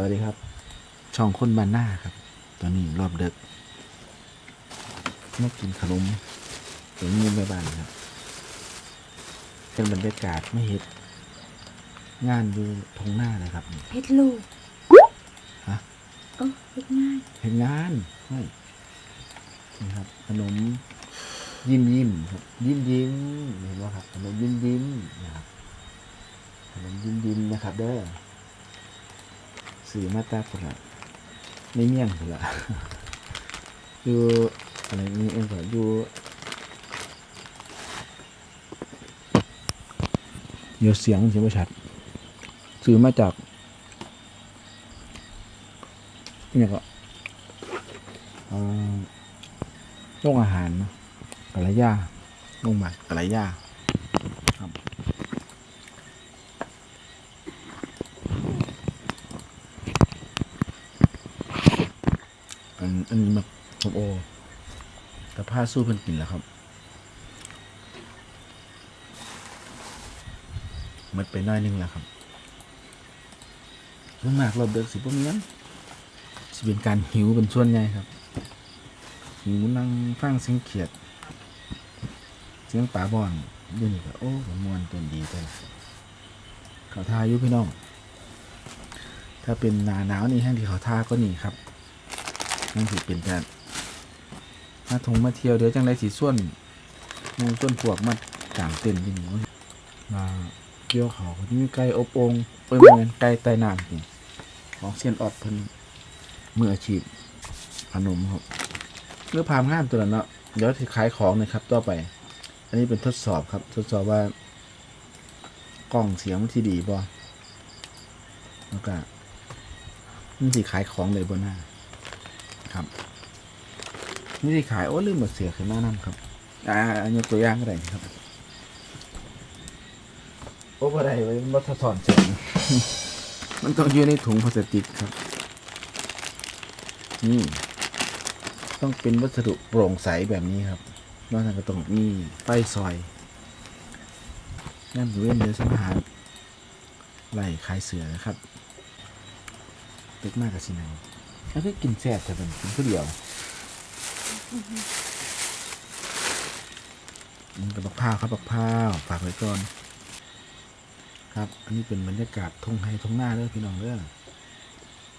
วัสดีครับ ช่องคนบ้านหน้าครับ ตอนนี้รอบเด็กมากินขนมเห็นมีแม่บ้านครับ เป็นบรรยากาศไม่เห็ด งานอยู่ทงหน้าเลยครับเพชรลูกฮะเออเพชรง่ายเห็นงานใช่นี่ครับขนมยิ้มยิ้มครับยิ้มยิ้มเห็นว่าครับขนมยิ้มยิ้มนะครับขนมยิ้มยิ้มนะครับ เด้อ สื่อมาตาผุละในเมี่ยงผุละอยู่อะไรนี่เองก็อยู่เดี๋ยวเสียงเสียงไม่ชัดซื้อมาจากเนี่ยก็เอ่อโรงอาหารนอะกระยาโรงหมักกระยาครับ อันนี้แบบผมโอแต่ผ้าสู้เพิ่นกินแล้วครับ มันไปน้อยนึงแล้วครับส่วนมากเราเดิกสิพวกนี้สิเป็นการหิวเป็นส่วนใหญ่ครับหิวนั่งฟังเสียงเขียด เสียงป่าบอนอยูนี่ก็โอ้ผมมวนตนดีไปเขาทายุพี่น้อง ถ้าเป็นหนาหนาวนี่แห้งที่เขาทาก็นี่ครับ นั่นสิเป็นการมาทงมาเที่ยวเดี๋ยวจังไรสีส่วนมูส่วนพวกมากางเต็นที่นี่มาเกี่ยวเขาที่มีไก่อบองเปิ้ลเหมือนไก่ใต้น้ำนี่ของเซียนออดเพิ่นมืออาชีพขนมครับเมื่อพามห้ามตัวนั้นเนาะเดี๋ยวที่ขายของนะครับต่อไป อันนี้เป็นทดสอบครับ ทดสอบว่ากล้องเสียงที่ดีบ่แล้วก็มันสิขายของเลยบนหน้า ครับ นี่สิขายโอ้ลืมหมดเสียขึ้นมานั่นครับอ่าอันนี้ตัวอย่างก็ได้ครับโอ้บ่ได้ไว้มันบ่สอนแสงมันต้องอยู่ในถุงพลาสติกครับ นี่ ต้องเป็นวัสดุโปร่งใสแบบนี้ครับนอกจากก็ต้องมีไฟซอยนั่นบริเวณเดือสังหารไหลขายเสือนะครับเล็กมากกับสินั งแล้วก็กินแซ่บแต่เป็นกินผู้เดียวมันกับบักพร้าวครับบักพร้าวฝากไว้ก่อนครับ อันนี้เป็นบรรยากาศทงไฮทงหน้าเด้อพี่น้องเด้อ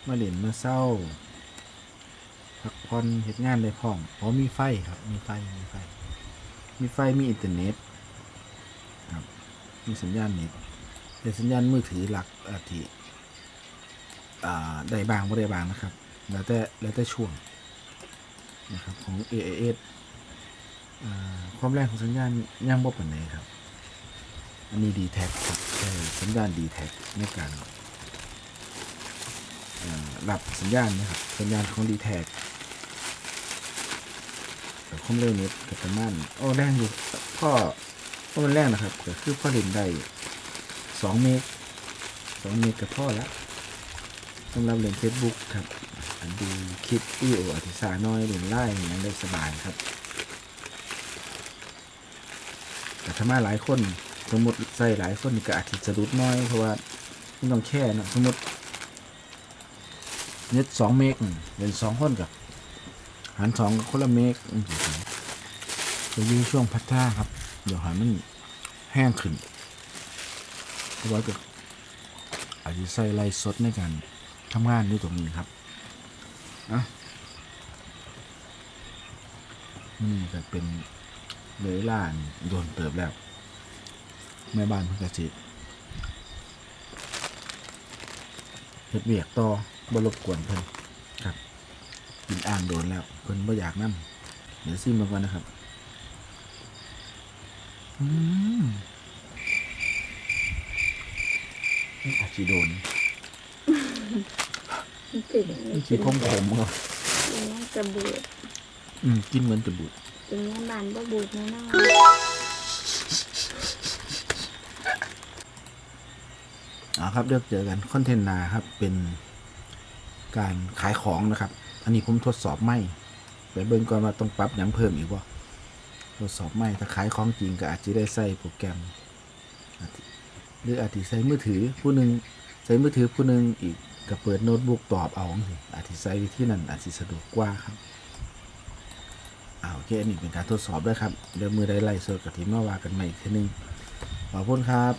มาเล่นมาเศร้าพักผ่อนเฮ็ดงานได้พร้อมเพราะมีไฟครับ มีไฟ มีไฟ มีไฟ มีอินเทอร์เน็ต ครับ มีสัญญาณเน็ตแต่สัญญาณมือถือหลักอาทิอ่าได้บางบ่ได้บางนะครับ แล้วแต่แล้วแต่ช่วงนะครับของ AIS อความแรงของสัญญาณยังบ่ปานใดครับ อันนี้ดีแท็กครับใช้สัญญาณดีแท็กในการรับสัญญาณนะครับสัญญาณของดีแท็กความเร็วน็ตกับประมาณโอ้แรงอยู่พ่อพ่อมันแรงนะครับก็คือพ่อเล่นได้สองเมกสองเมกกับพ่อแล้วสำหรับเล่นเฟซบุ๊กครับ ดูคลิปวิดีโออธิษาน้อยเล่นไล่อย่างนั้นได้สบายครับ แต่ถ้ามาหลายคนสมมติใส่หลายคนนี่ก็อาจจะสะดุดน้อยเพราะว่าไมันต้องแค่นะสมมติเน็ตสองเมกเป็นสองคนกับหารสองกับคนละเมกจะอยู่ช่วงพัฒนาครับ เดี๋ยวหามันแห้งขึ้นเพราะว่าจะอาจจะใส่ไล่สดในการทำงานอยู่ตรงนี้ครับ อะนี่ก็เป็นเลยล่านโดนเติบแล้ว แม่บ้านเพิ่นก็สิเฮ็ดเวียกต่อบรบกวนเพิ่นครับกินอ่างโดนแล้ว เพิ่นบ่อยากนํเดี๋ยวซิมมาก่อนนะครับ อืมอาจสิโดน ติดมันสิคมขมๆครับกินแม่กระบูดอืมกินเหมือนจะบูดกินแม่บานบ่บูดแน่นอนอ่าครับเดี๋ยวเจอกันคอนเทนต์หนาครับ เป็นการขายของนะครับ อันนี้ผมทดสอบไม่ไปเบิ่งก่อนว่าต้องปรับหยังเพิ่มอีกว่าทดสอบไม่ถ้าขายของจริงก็อาจจะได้ใส่โปรแกรมอาจจะหรืออาจจะใส่มือถือผู้หนึ่งใส่มือถือผู้หนึ่งอีก ก็เปิดโน้ตบุ๊กตอบเอาสิอาจจะใช้วิธีนั้นอาจจะสะดวกกว่าครับเอาโอเคอันนี้เป็นการทดสอบด้วยครับ เดี๋ยวมือได้ไล่สดกับทีมมาว่ากันใหม่อีกทีหนึงขอบคุณครับ